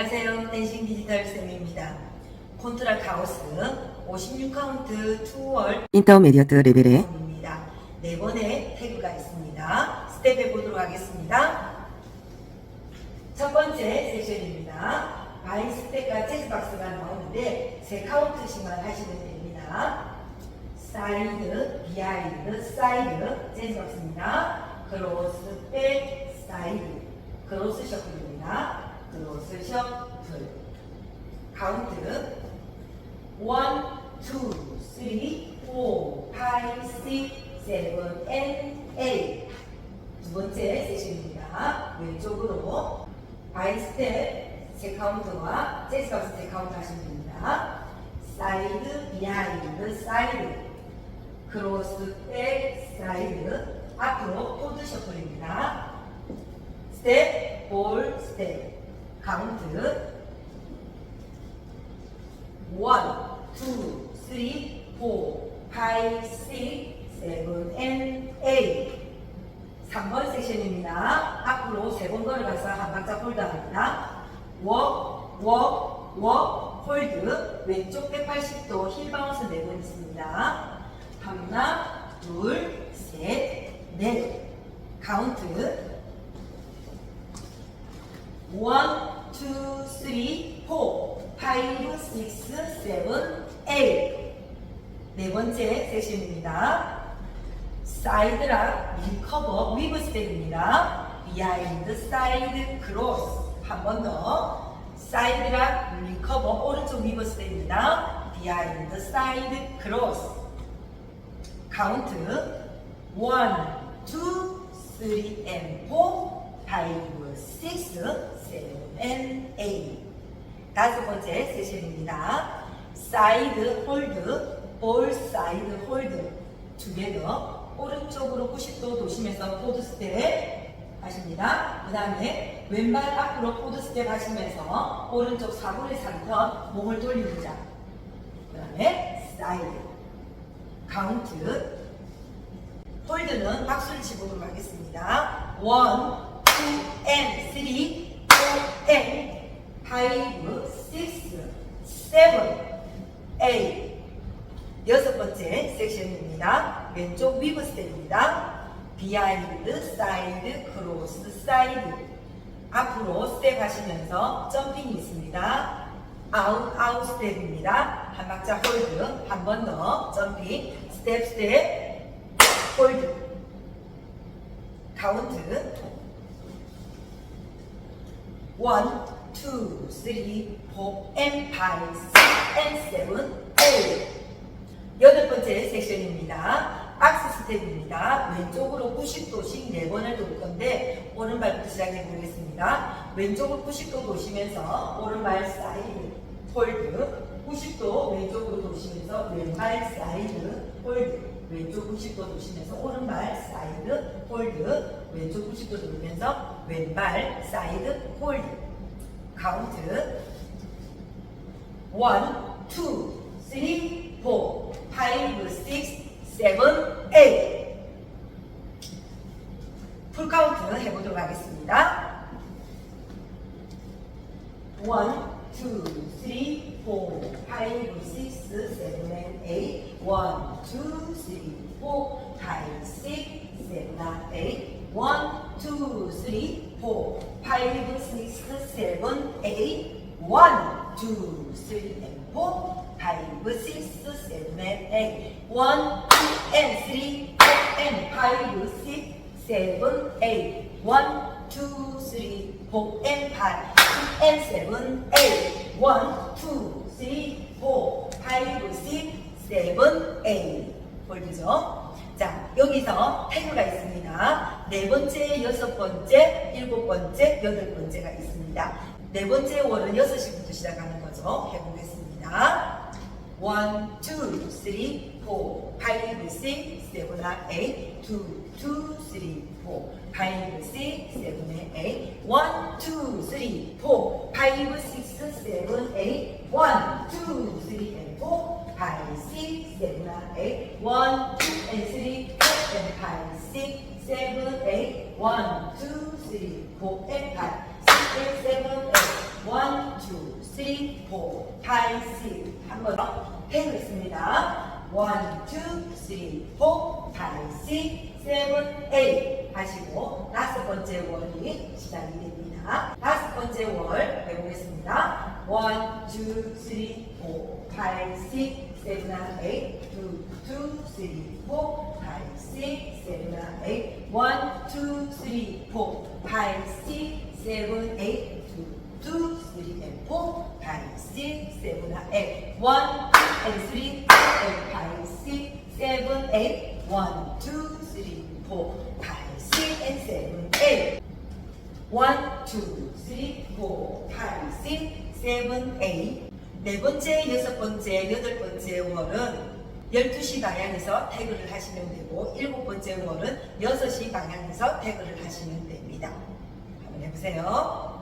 인생 디지털 쌤입니다. 콘트라 카오스 56카운트 2월 인터미디어트 레벨의 입니다. 네 번의 태그가 있습니다. 스텝 해 보도록 하겠습니다. 첫 번째 세션입니다. 바이 스텝과 체스박스가 나오는데 세 카운트씩만 하시면 됩니다. 사이드, 비하인드, 사이드, 체스박스입니다. 크로스, 백, 사이드, 크로스 셔플입니다. 크로스 셔플. 카운트 1, 2, 3, 4, 5, 6, 7, and 8. 두 번째 세션입니다. 왼쪽으로 바이 스텝 세 카운트와 재즈 카운트 세 카운트 하시면 됩니다. 사이드, 비하인드, 사이드, 크로스, 백, 사이드, 앞으로 포드 셔플입니다. 스텝, 볼, 스텝, 카운트 one, two, three, four, five, six, seven, and eight. 3번 섹션입니다. 앞으로 세 번 걸어가서 한 박자 홀드합니다. 워, 워, 워, 홀드. 왼쪽 180도 힐 바운스 4번 있습니다. 하나, 둘, 셋, 넷. 카운트. 원, 투, 쓰리, 포, 파이브, 식스, 세븐, 에잇. 네 번째 세션입니다. 사이드락, 리커버, 위브 스텝입니다. 비하인드, 사이드, 크로스. 한 번 더. 사이드락, 리커버, 오른쪽 위브 스텝입니다. 비하인드, 사이드, 크로스. 카운트 1, 2, 3, and 4, 5, 6, 7, and 8 다섯 번째 세션입니다. 사이드 홀드, 볼 사이드 홀드 투게더 오른쪽으로 90도 도시면서 포드 스텝 하십니다. 그 다음에 왼발 앞으로 포드 스텝 하시면서 오른쪽 4분의 3턴 몸을 돌립니다. 그 다음에 사이드 카운트 홀드는 박수를 치보도록 하겠습니다. 1, 2, and 3, 4, and 5, 6, 7, 8 여섯 번째 섹션입니다. 왼쪽 위브 스텝입니다. 비하인드, 사이드, 크로스, 사이드 앞으로 스텝 하시면서 점핑이 있습니다. 아웃, 아웃 스텝입니다. 한 박자 홀드, 한 번 더 점핑, 스텝, 스텝, 홀드 카운트 1, 2, 3, 4, and 5, 6, and 7, 8 여덟 번째 섹션입니다. 악스 스텝입니다. 왼쪽으로 90도씩 4번을 돌 건데 오른발부터 시작해 보겠습니다. 왼쪽으로 90도 도시면서 오른발 사이드 홀드 90도 왼쪽으로 도시면서 왼발 사이드 홀드 왼쪽 90도 도시면서 오른발 사이드 홀드 왼쪽 90도 돌면서 왼발 사이드 홀드 카운트. 1, 2, 3, 4, 5, 6, 7, 8 풀카운트 해보도록 하겠습니다. 1, 2, 3, 4, 5, 6, 7, 8 1, 2, 3, 4, 5, 6, 7, 8 1, 2, 3, 4, 5, 6, 7, 8 1, 2, 3, and 4, 5, 6, 7, 8 1, 2, and 3, 4, and 5, 6, 7, 8 1, 2, 3, 4, and 5, 6, and 7, 8 1, 2, 3, 4, 5, 6, 7, 8 홀드죠. 자, 여기서 태그가 있습니다. 네 번째, 여섯 번째, 일곱 번째, 여덟 번째가 있습니다. 네 번째 월은 여섯 시부터 시작하는 거죠. 해보겠습니다. 1, 2, 3, 4, 5, 6, 7, 8 2, 2, 3, 4, 5, 6, 7, 8 1, 2, 3, 4, 5, 6, 7, 8 1, 2, 3, and 4, 5, 6, 7, 8 1, 2, 3, 4, and 3, One, two, three, four, eight, five, six, eight, seven, eight. One, two, three, four, five, six. 한번 더. 해보겠습니다. 1, 2, 3, 4, 5, 6, 7, 8 하시고 다섯 번째 월이 시작이 됩니다. 다섯 번째 월 해보겠습니다. 1, 2, 3, 4, 5, 6, 7, 8 2, 2, 3, 4, 5, 6, 7, 8 1, 2, 3, 4, 5, 6, 7, 8 2, 3 and 4, 5, 6, 7, 8 1, 2 and 3, 4, 5, 6, 7, 8 1, 2, 3, 4, 5, 6 and 7, 8 1, 2, 3, 4, 5, 6, 7, 8네 번째, 여섯 번째, 여덟 번째 월은 12시 방향에서 태그를 하시면 되고 일곱 번째 월은 6시 방향에서 태그를 하시면 됩니다. 한번 해보세요.